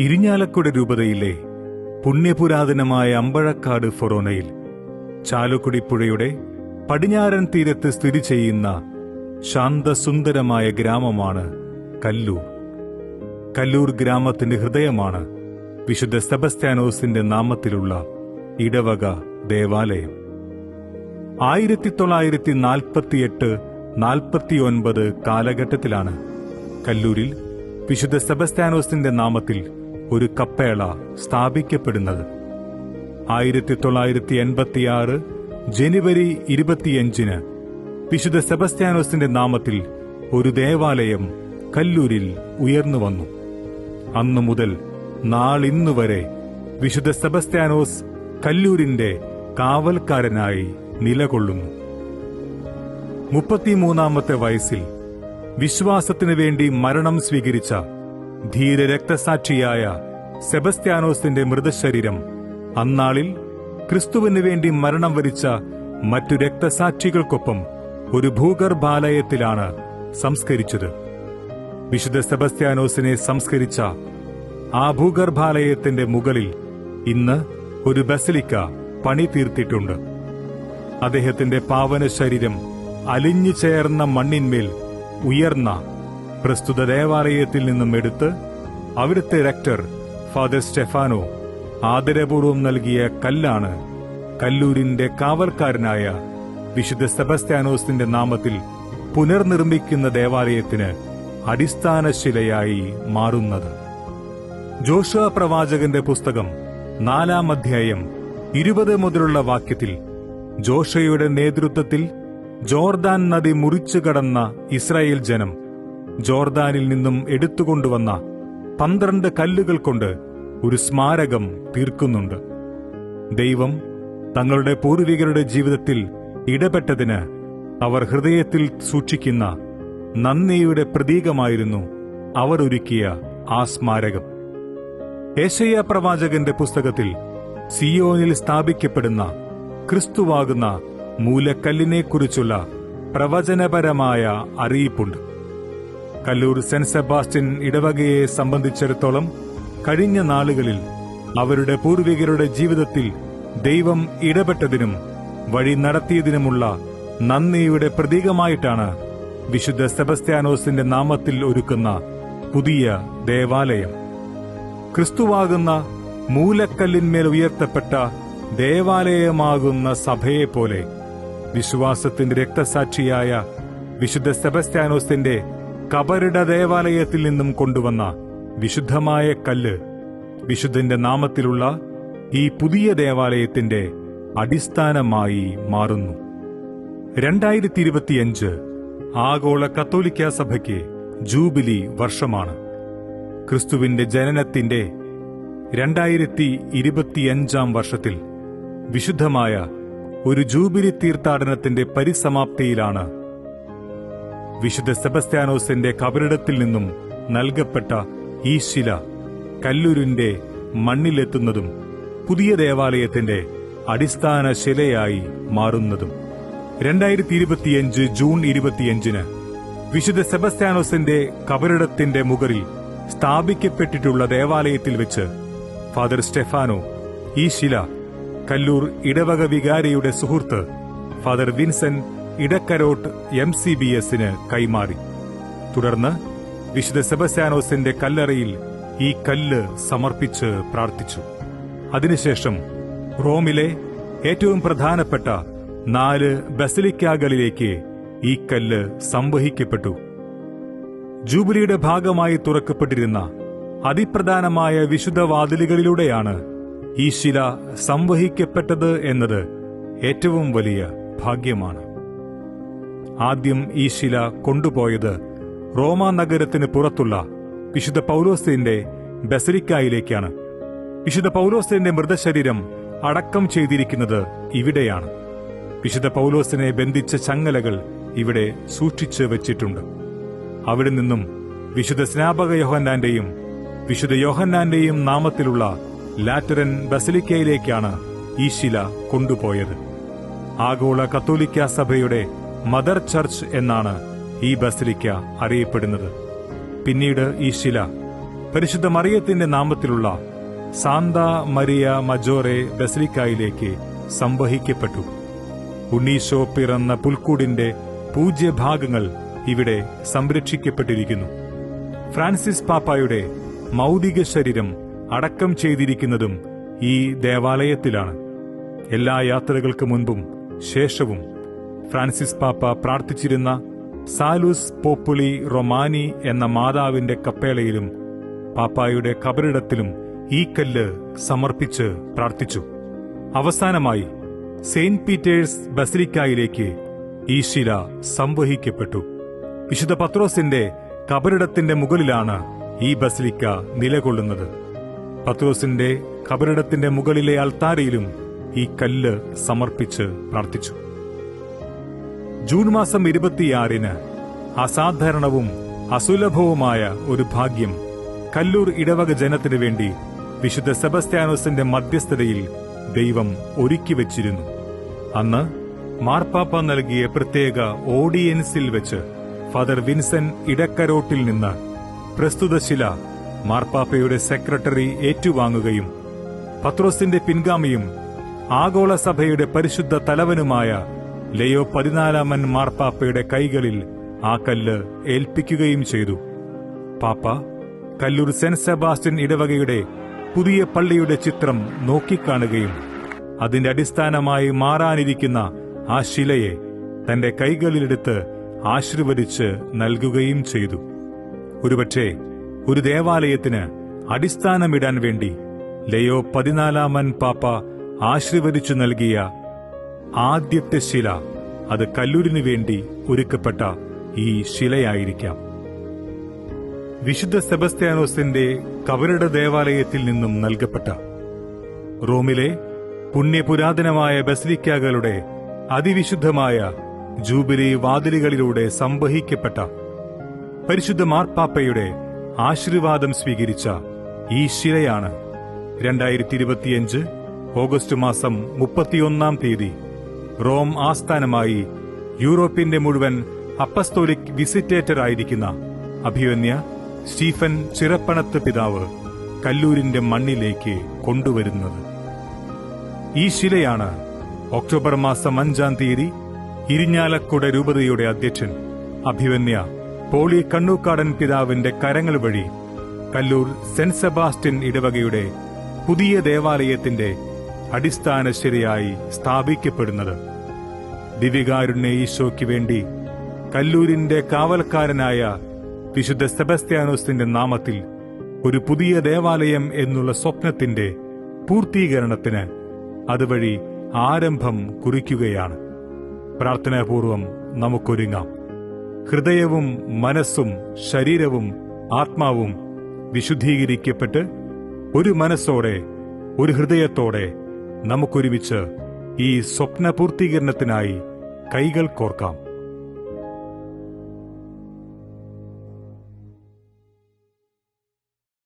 ഇരിഞ്ഞാലക്കുട രൂപതയിലെ പുണ്യപുരാതനമായ അമ്പഴക്കാട് ഫൊറോനയിൽ ചാലുക്കുടി പുഴയുടെ പടിഞ്ഞാറൻ തീരത്ത് സ്ഥിതി ചെയ്യുന്ന ശാന്തസുന്ദരമായ ഗ്രാമമാണ് കല്ലൂർ. കല്ലൂർ ഗ്രാമത്തിന്റെ ഹൃദയമാണ് വിശുദ്ധ സെബസ്ത്യാനോസിന്റെ നാമത്തിലുള്ള ഇടവക ദേവാലയം. ആയിരത്തി തൊള്ളായിരത്തി നാൽപ്പത്തിയെട്ട് നാൽപ്പത്തിയൊൻപത് കാലഘട്ടത്തിലാണ് കല്ലൂരിൽ വിശുദ്ധ സെബസ്ത്യാനോസിന്റെ നാമത്തിൽ ഒരു കപ്പേള സ്ഥാപിക്കപ്പെടുന്നത്. ആയിരത്തി തൊള്ളായിരത്തി എൺപത്തിയാറ് ജനുവരി ഇരുപത്തിയഞ്ചിന് വിശുദ്ധ സെബസ്ത്യാനോസിന്റെ നാമത്തിൽ ഒരു ദേവാലയം കല്ലൂരിൽ ഉയർന്നു വന്നു. അന്നു മുതൽ നാളിന്നുവരെ വിശുദ്ധ സെബസ്ത്യാനോസ് കല്ലൂരിന്റെ കാവൽക്കാരനായി നിലകൊള്ളുന്നു. മുപ്പത്തിമൂന്നാമത്തെ വയസ്സിൽ വിശ്വാസത്തിനു വേണ്ടി മരണം സ്വീകരിച്ച ധീര രക്തസാക്ഷിയായ സെബസ്ത്യാനോസിന്റെ മൃതശരീരം. അന്നാളിൽ ക്രിസ്തുവിന് വേണ്ടി മരണം വരിച്ച മറ്റു രക്തസാക്ഷികൾക്കൊപ്പം ഒരു ഭൂഗർഭാലയത്തിലാണ് സംസ്കരിച്ചത്. വിശുദ്ധ സെബസ്ത്യാനോസിനെ സംസ്കരിച്ച ആ ഭൂഗർഭാലയത്തിന്റെ മുകളിൽ ഇന്ന് ഒരു ബസലിക്ക പണി തീർത്തിട്ടുണ്ട്. അദ്ദേഹത്തിന്റെ പാവന ശരീരം അലിഞ്ഞു ചേർന്ന മണ്ണിന്മേൽ ഉയർന്ന പ്രസ്തുത ദേവാലയത്തിൽ നിന്നും എടുത്ത് അവിടുത്തെ റെക്ടർ ഫാദർ സ്റ്റെഫാനോ ആദരപൂർവം നൽകിയ കല്ലാണ് കല്ലൂരിന്റെ കാവൽക്കാരനായ വിശുദ്ധ സെബസ്ത്യാനോസിന്റെ നാമത്തിൽ പുനർനിർമ്മിക്കുന്ന ദേവാലയത്തിന് അടിസ്ഥാന ശിലയായി മാറുന്നത്. ജോഷ പ്രവാചകന്റെ പുസ്തകം നാലാം അധ്യായം ഇരുപത് മുതലുള്ള വാക്യത്തിൽ ജോഷയുടെ നേതൃത്വത്തിൽ ജോർദാൻ നദി മുറിച്ചു കടന്ന ഇസ്രായേൽ ജനം ജോർദാനിൽ നിന്നും എടുത്തുകൊണ്ടുവന്ന പന്ത്രണ്ട് കല്ലുകൾ കൊണ്ട് ഒരു സ്മാരകം തീർക്കുന്നുണ്ട്. ദൈവം തങ്ങളുടെ പൂർവികരുടെ ജീവിതത്തിൽ ഇടപെട്ടതിന് അവർ ഹൃദയത്തിൽ സൂക്ഷിക്കുന്ന നന്ദിയുടെ പ്രതീകമായിരുന്നു അവർ ഒരുക്കിയ ആ സ്മാരകം. ഏശയ്യ പ്രവാചകന്റെ പുസ്തകത്തിൽ സിയോനിൽ സ്ഥാപിക്കപ്പെടുന്ന ക്രിസ്തുവാകുന്ന മൂലക്കല്ലിനെക്കുറിച്ചുള്ള പ്രവചനപരമായ അറിയിപ്പുണ്ട്. കല്ലൂർ സെന്റ് സെബാസ്റ്റ്യൻ ഇടവകയെ സംബന്ധിച്ചിടത്തോളം കഴിഞ്ഞ നാളുകളിൽ അവരുടെ പൂർവികരുടെ ജീവിതത്തിൽ ദൈവം ഇടപെട്ടതിനും വഴി നടത്തിയതിനുമുള്ള നന്ദിയുടെ പ്രതീകമായിട്ടാണ് വിശുദ്ധ സെബസ്ത്യാനോസിന്റെ നാമത്തിൽ ഒരുക്കുന്ന പുതിയ ദേവാലയം. ക്രിസ്തുവാകുന്ന മൂലക്കല്ലിന്മേൽ ഉയർത്തപ്പെട്ട ദേവാലയമാകുന്ന സഭയെപ്പോലെ വിശ്വാസത്തിന്റെ രക്തസാക്ഷിയായ വിശുദ്ധ സെബസ്ത്യാനോസിന്റെ കബറിട ദേവാലയത്തിൽ നിന്നും കൊണ്ടുവന്ന വിശുദ്ധമായ കല്ല് വിശുദ്ധന്റെ നാമത്തിലുള്ള ഈ പുതിയ ദേവാലയത്തിന്റെ അടിസ്ഥാനമായി മാറുന്നു. രണ്ടായിരത്തി ഇരുപത്തിയഞ്ച് ആഗോള കത്തോലിക്ക സഭയ്ക്ക് ജൂബിലി വർഷമാണ്. ക്രിസ്തുവിന്റെ ജനനത്തിന്റെ രണ്ടായിരത്തി ഇരുപത്തിയഞ്ചാം വർഷത്തിൽ വിശുദ്ധമായ ഒരു ജൂബിലി തീർത്ഥാടനത്തിന്റെ പരിസമാപ്തിയിലാണ് വിശുദ്ധ സെബസ്ത്യാനോസിന്റെ കബറിടത്തിൽ നിന്നും നൽകപ്പെട്ട ഈ ശില കല്ലൂരിന്റെ മണ്ണിലെത്തുന്നതും പുതിയ ദേവാലയത്തിന്റെ അടിസ്ഥാന ശിലയായി മാറുന്നതും. രണ്ടായിരത്തി ഇരുപത്തിയഞ്ച് ജൂൺ ഇരുപത്തിയഞ്ചിന് വിശുദ്ധ സെബസ്ത്യാനോസിന്റെ കബറിടത്തിന്റെ മുകളിൽ സ്ഥാപിക്കപ്പെട്ടിട്ടുള്ള ദേവാലയത്തിൽ വെച്ച് ഫാദർ സ്റ്റെഫാനോ ഈ ശില കല്ലൂർ ഇടവക വികാരിയുടെ സുഹൃത്ത് father Vincent Idakkarott M C B എസിന് കൈമാറി. തുടർന്ന് വിശുദ്ധ സെബസ്യാനോസിന്റെ കല്ലറയിൽ ഈ കല്ല് സമർപ്പിച്ച് പ്രാർത്ഥിച്ചു. അതിനുശേഷം റോമിലെ ഏറ്റവും പ്രധാനപ്പെട്ട നാല് ബസലിക്കാകളിലേക്ക് ഈ കല്ല് സംവഹിക്കപ്പെട്ടു. ജൂബിലിയുടെ ഭാഗമായി തുറക്കപ്പെട്ടിരുന്ന അതിപ്രധാനമായ വിശുദ്ധ വാതിലുകളിലൂടെയാണ് ഈ ശില സംവഹിക്കപ്പെട്ടത് എന്നത് ഏറ്റവും വലിയ ഭാഗ്യമാണ്. ആദ്യം ഈ ശില കൊണ്ടുപോയത് റോമാ നഗരത്തിന് പുറത്തുള്ള വിശുദ്ധ പൗലോസിന്റെ ബസരിക്കായിലേക്കാണ് വിശുദ്ധ പൗലോസിന്റെ മൃതശരീരം അടക്കം ചെയ്തിരിക്കുന്നത് ഇവിടെയാണ്. വിശുദ്ധ പൗലോസിനെ ബന്ധിച്ച ചങ്ങലകൾ ഇവിടെ സൂക്ഷിച്ച് വച്ചിട്ടുണ്ട്. അവിടെ നിന്നും വിശുദ്ധ സ്നാപക യോഹന്നാന്റെയും വിശുദ്ധ യോഹന്നാന്റെയും നാമത്തിലുള്ള ലാറ്ററൻ ബസലിക്കയിലേക്കാണ് ഈ ശില കൊണ്ടുപോയത്. ആഗോള കത്തോലിക്ക സഭയുടെ മദർ ചർച്ച് എന്നാണ് ഈ ബസലിക്ക അറിയപ്പെടുന്നത്. പിന്നീട് ഈ ശില പരിശുദ്ധ മറിയത്തിന്റെ നാമത്തിലുള്ള സാന്ത മരിയ മജോറെ ബസലിക്കായിലേക്ക് സംവഹിക്കപ്പെട്ടു. ഉണ്ണീശോ പിറന്ന പുൽക്കൂടിന്റെ പൂജ്യഭാഗങ്ങൾ ഇവിടെ സംരക്ഷിക്കപ്പെട്ടിരിക്കുന്നു. ഫ്രാൻസിസ് പാപ്പായുടെ മൗതിക ശരീരം അടക്കം ചെയ്തിരിക്കുന്നതും ഈ ദേവാലയത്തിലാണ്. എല്ലാ യാത്രകൾക്ക് മുൻപും ശേഷവും ഫ്രാൻസിസ് പാപ്പ പ്രാർത്ഥിച്ചിരുന്ന സാലൂസ് പോപ്പുളി റൊമാനി എന്ന മാതാവിന്റെ കപ്പേളയിലും പാപ്പായുടെ കബറിടത്തിലും ഈ കല്ല് സമർപ്പിച്ച് പ്രാർത്ഥിച്ചു. അവസാനമായി സെയിന്റ് പീറ്റേഴ്സ് ബസലിക്കായിലേക്ക് ഈ ശില സംവഹിക്കപ്പെട്ടു. വിശുദ്ധ പത്രോസിന്റെ കബറിടത്തിന്റെ മുകളിലാണ് ഈ ബസിലിക്ക നിലകൊള്ളുന്നത്. പത്രോസിന്റെ കബറിടത്തിന്റെ മുകളിലെ അൾത്താരയിലും ഈ കല്ല് സമർപ്പിച്ച് പ്രാർത്ഥിച്ചു. ജൂൺ മാസം ഇരുപത്തിയാറിന് അസാധാരണവും അസുലഭവുമായ ഒരു ഭാഗ്യം കല്ലൂർ ഇടവക ജനത്തിനു വേണ്ടി വിശുദ്ധ സെബസ്ത്യാനോസിന്റെ മധ്യസ്ഥതയിൽ ദൈവം ഒരുക്കി വച്ചിരുന്നു. അന്ന് മാർപ്പാപ്പ നൽകിയ പ്രത്യേക ഓഡിയൻസിൽ വെച്ച് ഫാദർ വിൻസൻ ഇടക്കരോട്ടിൽ നിന്ന് പ്രസ്തുത ശില മാർപ്പാപ്പയുടെ സെക്രട്ടറി ഏറ്റുവാങ്ങുകയും പത്രോസിന്റെ പിൻഗാമിയും ആഗോള സഭയുടെ പരിശുദ്ധ തലവനുമായ ലയോ പതിനാലാമൻ മാർപ്പാപ്പയുടെ കൈകളിൽ ആ കല്ല് ഏൽപ്പിക്കുകയും ചെയ്തു. പാപ്പ കല്ലൂർ സെന്റ് സെബാസ്റ്റ്യൻ ഇടവകയുടെ പുതിയ പള്ളിയുടെ ചിത്രം നോക്കിക്കാണുകയും അതിന്റെ അടിസ്ഥാനമായി മാറാനിരിക്കുന്ന ആ ശിലയെ തന്റെ കൈകളിലെടുത്ത് ആശീർവദിച്ച് നൽകുകയും ചെയ്തു. ഒരുപക്ഷെ ഒരു ദേവാലയത്തിന് അടിസ്ഥാനമിടാൻ വേണ്ടി ലയോ പതിനാലാമൻ പാപ്പ ആശീർവദിച്ചു നൽകിയ ആദ്യത്തെ ശില അത് കല്ലൂരിനു വേണ്ടി ഒരുക്കപ്പെട്ട ഈ ശിലയായിരിക്കാം. വിശുദ്ധ സെബസ്ത്യാനോസിന്റെ കവരുടെ ദേവാലയത്തിൽ നിന്നും നൽകപ്പെട്ട റോമിലെ പുണ്യപുരാതനമായ ബസലിക്കകളുടെ അതിവിശുദ്ധമായ ജൂബിലി വാതിലുകളിലൂടെ സംവഹിക്കപ്പെട്ട പരിശുദ്ധ മാർപ്പാപ്പയുടെ ആശീർവാദം സ്വീകരിച്ച ഈ ശിലയാണ് രണ്ടായിരത്തി ഇരുപത്തിയഞ്ച് ഓഗസ്റ്റ് മാസം മുപ്പത്തിയൊന്നാം തീയതി റോം ആസ്ഥാനമായി യൂറോപ്പിന്റെ മുഴുവൻ അപ്പസ്തോലിക് വിസിറ്റേറ്റർ ആയിരിക്കുന്ന അഭിവന്യ സ്റ്റീഫൻ ചിറപ്പണത്ത് പിതാവ് കല്ലൂരിന്റെ മണ്ണിലേക്ക് കൊണ്ടുവരുന്നത്. ഈ ശിലയാണ് ഒക്ടോബർ മാസം അഞ്ചാം തീയതി ഇരിഞ്ഞാലക്കുട രൂപതയുടെ അധ്യക്ഷൻ അഭിവന്യ പോളി കണ്ണൂക്കാടൻ പിതാവിന്റെ കരങ്ങൾ വഴി കല്ലൂർ സെന്റ് സെബാസ്റ്റ്യൻ ഇടവകയുടെ പുതിയ ദേവാലയത്തിന്റെ അടിസ്ഥാന ശരിയായി സ്ഥാപിക്കപ്പെടുന്നത്. ദിവികാരുണ്യ ഈശോയ്ക്ക് വേണ്ടി കല്ലൂരിന്റെ കാവൽക്കാരനായ വിശുദ്ധ സെബസ്ത്യാനോസിന്റെ നാമത്തിൽ ഒരു പുതിയ ദേവാലയം എന്നുള്ള സ്വപ്നത്തിന്റെ പൂർത്തീകരണത്തിന് അതുവഴി ആരംഭം കുറിക്കുകയാണ്. പ്രാർത്ഥനാപൂർവം നമുക്കൊരുങ്ങാം. ഹൃദയവും മനസ്സും ശരീരവും ആത്മാവും വിശുദ്ധീകരിക്കപ്പെട്ട് ഒരു മനസ്സോടെ ഒരു ഹൃദയത്തോടെ നമുക്കൊരുമിച്ച് ഈ സ്വപ്ന പൂർത്തീകരണത്തിനായി കൈകൾ കോർക്കാം.